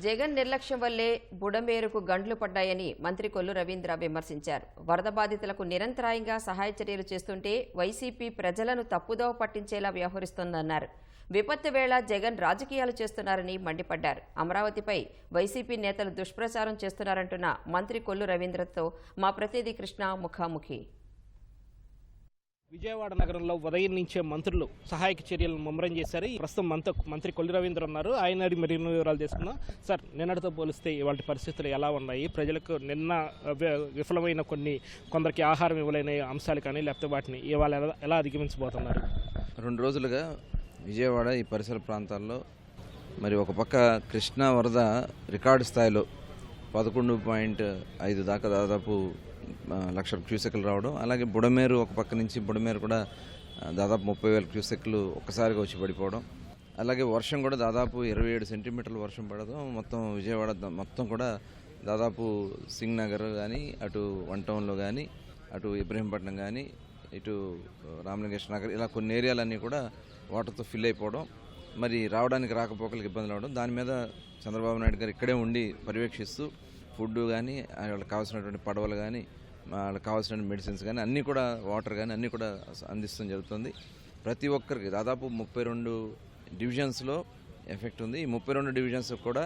జగన్ నిర్లక్ష్యం వల్లే బుడమేరుకు గండ్లు పడ్డాయని మంత్రి కొల్లు రవీంద్ర విమర్శించారు. వరద బాధితులకు నిరంతరాయంగా సహాయ చర్యలు చేస్తుంటే వైసీపీ ప్రజలను తప్పుదోవ పట్టించేలా వ్యవహరిస్తోందన్నారు. విపత్తు వేళ జగన్ రాజకీయాలు చేస్తున్నారని మండిపడ్డారు. అమరావతిపై వైసీపీ నేతలు దుష్ప్రచారం చేస్తున్నారంటున్న మంత్రి కొల్లు రవీంద్రతో మా ప్రతినిధి కృష్ణ ముఖాముఖి. విజయవాడ నగరంలో ఉదయం నుంచే మంత్రులు సహాయక చర్యలను ముమ్మరం చేశారు. ఈ ప్రస్తుతం మంత్రి మంత్రి కొల్లి రవీంద్ర ఉన్నారు. ఆయన మరి వివరాలు తీసుకున్నాం సార్ నిన్నటితో పోలిస్తే ఇవాళ పరిస్థితులు ఎలా ఉన్నాయి? ప్రజలకు నిన్న విఫలమైన కొన్ని కొందరికి ఆహారం ఇవ్వలేని అంశాలు కానీ లేకపోతే వాటిని ఇవాళ ఎలా ఎలా అధిగమించబోతున్నారు? రెండు రోజులుగా విజయవాడ ఈ పరిసర ప్రాంతాల్లో మరి ఒక పక్క కృష్ణా వరద రికార్డు స్థాయిలో పదకొండు పాయింట్ ఐదు దాకా దాదాపు లక్ష లక్షల క్యూసెక్లు రావడం. అలాగే బుడమేరు ఒక పక్క నుంచి బుడమేరు కూడా దాదాపు ముప్పై వేల క్యూసెక్లు ఒక్కసారిగా వచ్చి పడిపోవడం. అలాగే వర్షం కూడా దాదాపు ఇరవై ఏడు సెంటీమీటర్ల వర్షం పడడం. మొత్తం విజయవాడ మొత్తం కూడా దాదాపు సింగ్ నగర్ కానీ అటు వన్ టౌన్లో కానీ అటు ఇబ్రహీంపట్నం కానీ ఇటు రామలింగేశ్వర నగర్ ఇలా కొన్ని ఏరియాలన్నీ కూడా వాటర్తో ఫిల్ అయిపోవడం. మరి రావడానికి రాకపోకలకు ఇబ్బందులు అవడం. దాని మీద చంద్రబాబు నాయుడు గారు ఇక్కడే ఉండి పర్యవేక్షిస్తూ ఫుడ్ కానీ వాళ్ళకి కావాల్సినటువంటి పడవలు కానీ వాళ్ళకి కావాల్సిన మెడిసిన్స్ కానీ అన్నీ కూడా వాటర్ కానీ అన్నీ కూడా అందిస్తాం జరుగుతుంది. ప్రతి ఒక్కరికి దాదాపు ముప్పై రెండు డివిజన్స్లో ఎఫెక్ట్ ఉంది. ఈ ముప్పై రెండు డివిజన్స్ కూడా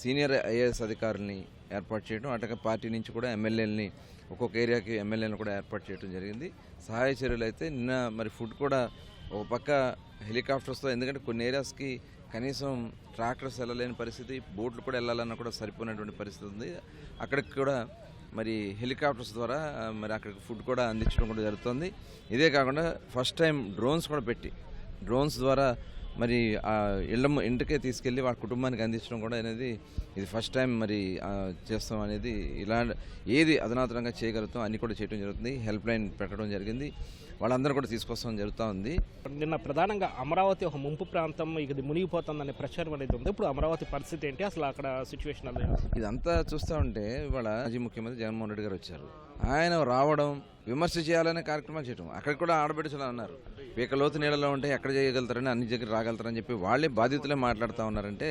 సీనియర్ ఐఏఎస్ అధికారుల్ని ఏర్పాటు చేయడం అటుగా పార్టీ నుంచి కూడా ఎమ్మెల్యేలని ఒక్కొక్క ఏరియాకి ఎమ్మెల్యేలను కూడా ఏర్పాటు చేయడం జరిగింది. సహాయ చర్యలు అయితే నిన్న మరి ఫుడ్ కూడా ఒక పక్క హెలికాప్టర్స్తో ఎందుకంటే కొన్ని ఏరియాస్కి కనీసం ట్రాక్టర్స్ వెళ్ళలేని పరిస్థితి బోట్లు కూడా వెళ్ళాలన్నా కూడా సరిపోయినటువంటి పరిస్థితి ఉంది. అక్కడికి కూడా మరి హెలికాప్టర్స్ ద్వారా మరి అక్కడికి ఫుడ్ కూడా అందించడం కూడా జరుగుతుంది. ఇదే కాకుండా ఫస్ట్ టైం డ్రోన్స్ కూడా పెట్టి డ్రోన్స్ ద్వారా మరి ఆ ఇళ్ళ ఇంటికే తీసుకెళ్ళి వాళ్ళ కుటుంబానికి అందించడం కూడా అనేది ఇది ఫస్ట్ టైం మరి చేస్తాం అనేది ఇలా ఏది అధునాతనంగా చేయగలుగుతాం అన్ని కూడా చేయడం జరుగుతుంది. హెల్ప్ లైన్ పెట్టడం జరిగింది. వాళ్ళందరూ కూడా తీసుకొస్తాం జరుగుతూ ఉంది. నిన్న ప్రధానంగా అమరావతి ఒక ముంపు ప్రాంతం ఇది మునిగిపోతుందనే ప్రచారం అనేది ఉంది. ఇప్పుడు అమరావతి పరిస్థితి ఏంటి? అసలు అక్కడ సిచ్యువేషన్ ఇదంతా చూస్తూ ఉంటే ఇవాళ మాజీ ముఖ్యమంత్రి జగన్మోహన్ రెడ్డి గారు వచ్చారు. ఆయన రావడం విమర్శ చేయాలనే కార్యక్రమాలు చేయడం అక్కడ కూడా ఆడబిడ్డలు అన్నారు. పీక లోతు నీళ్ళలో ఉంటే ఎక్కడ చేయగలుగుతారని అన్ని దగ్గర రాగలుగుతారని చెప్పి వాళ్ళే బాధితులే మాట్లాడుతూ ఉన్నారంటే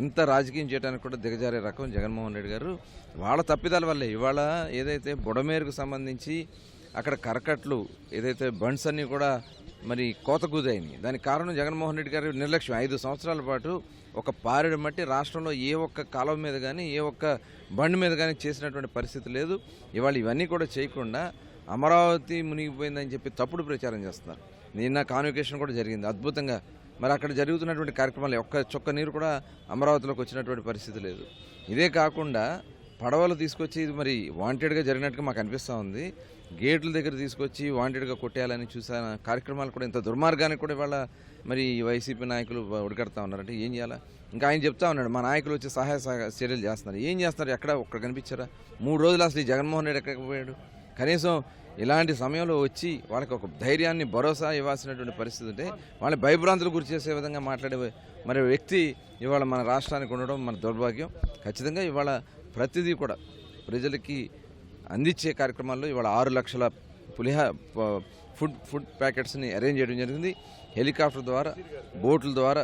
ఎంత రాజకీయం చేయడానికి కూడా దిగజారే రకం జగన్మోహన్ రెడ్డి గారు. వాళ్ళ తప్పిదాల వల్లే. ఇవాళ ఏదైతే బుడమేరుకు సంబంధించి అక్కడ కరకట్లు ఏదైతే బండ్స్ అన్నీ కూడా మరి కోత దానికి కారణం జగన్మోహన్ రెడ్డి గారి నిర్లక్ష్యం. ఐదు సంవత్సరాల పాటు ఒక పారెడు మట్టి రాష్ట్రంలో ఏ ఒక్క కాలువ మీద కానీ ఏ ఒక్క బండి మీద కానీ చేసినటువంటి పరిస్థితి లేదు. ఇవాళ ఇవన్నీ కూడా చేయకుండా అమరావతి మునిగిపోయిందని చెప్పి తప్పుడు ప్రచారం చేస్తున్నారు. నిన్న కాన్వికేషన్ కూడా జరిగింది. అద్భుతంగా. మరి అక్కడ జరుగుతున్నటువంటి కార్యక్రమాలు ఒక్క చొక్క నీరు కూడా అమరావతిలోకి వచ్చినటువంటి పరిస్థితి లేదు. ఇదే కాకుండా పడవలు తీసుకొచ్చి ఇది మరి వాంటెడ్గా జరిగినట్టుగా మాకు అనిపిస్తూ ఉంది. గేట్ల దగ్గర తీసుకొచ్చి వాంటెడ్గా కొట్టేయాలని చూసిన కార్యక్రమాలు కూడా ఇంత దుర్మార్గానికి కూడా ఇవాళ మరి ఈ వైసీపీ నాయకులు ఉడకడతా ఉన్నారంటే ఏం చేయాలా? ఇంకా ఆయన చెప్తా ఉన్నాడు మా నాయకులు వచ్చి సహాయ సహ- చర్యలు చేస్తున్నారు. ఏం చేస్తున్నారు? ఎక్కడ? ఒక్కడ కనిపించారా? మూడు రోజులు అసలు ఈ జగన్మోహన్ రెడ్డి ఎక్కడికి పోయాడు? కనీసం ఇలాంటి సమయంలో వచ్చి వాళ్ళకి ఒక ధైర్యాన్ని భరోసా ఇవ్వాల్సినటువంటి పరిస్థితి ఉంటే వాళ్ళ భయభ్రాంతులు గురి చేసే విధంగా మాట్లాడే మరి వ్యక్తి ఇవాళ మన రాష్ట్రానికి ఉండడం మన దౌర్భాగ్యం. ఖచ్చితంగా ఇవాళ ప్రతిదీ కూడా ప్రజలకి అందించే కార్యక్రమాల్లో ఇవాళ ఆరు లక్షల పులిహ ఫుడ్ ఫుడ్ ప్యాకెట్స్ని అరేంజ్ చేయడం జరిగింది. హెలికాప్టర్ ద్వారా బోట్ల ద్వారా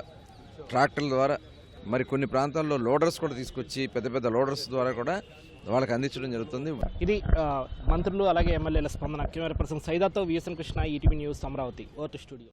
ట్రాక్టర్ల ద్వారా మరి కొన్ని ప్రాంతాల్లో లోడర్స్ కూడా తీసుకొచ్చి పెద్ద పెద్ద లోడర్స్ ద్వారా కూడా వాళ్ళకి అందించడం జరుగుతుంది. ఇది మంత్రులు అలాగే ఎమ్మెల్యేల స్పందన. Camera person సైదాతో VSN Krishna ETV news Amaravati vote studio.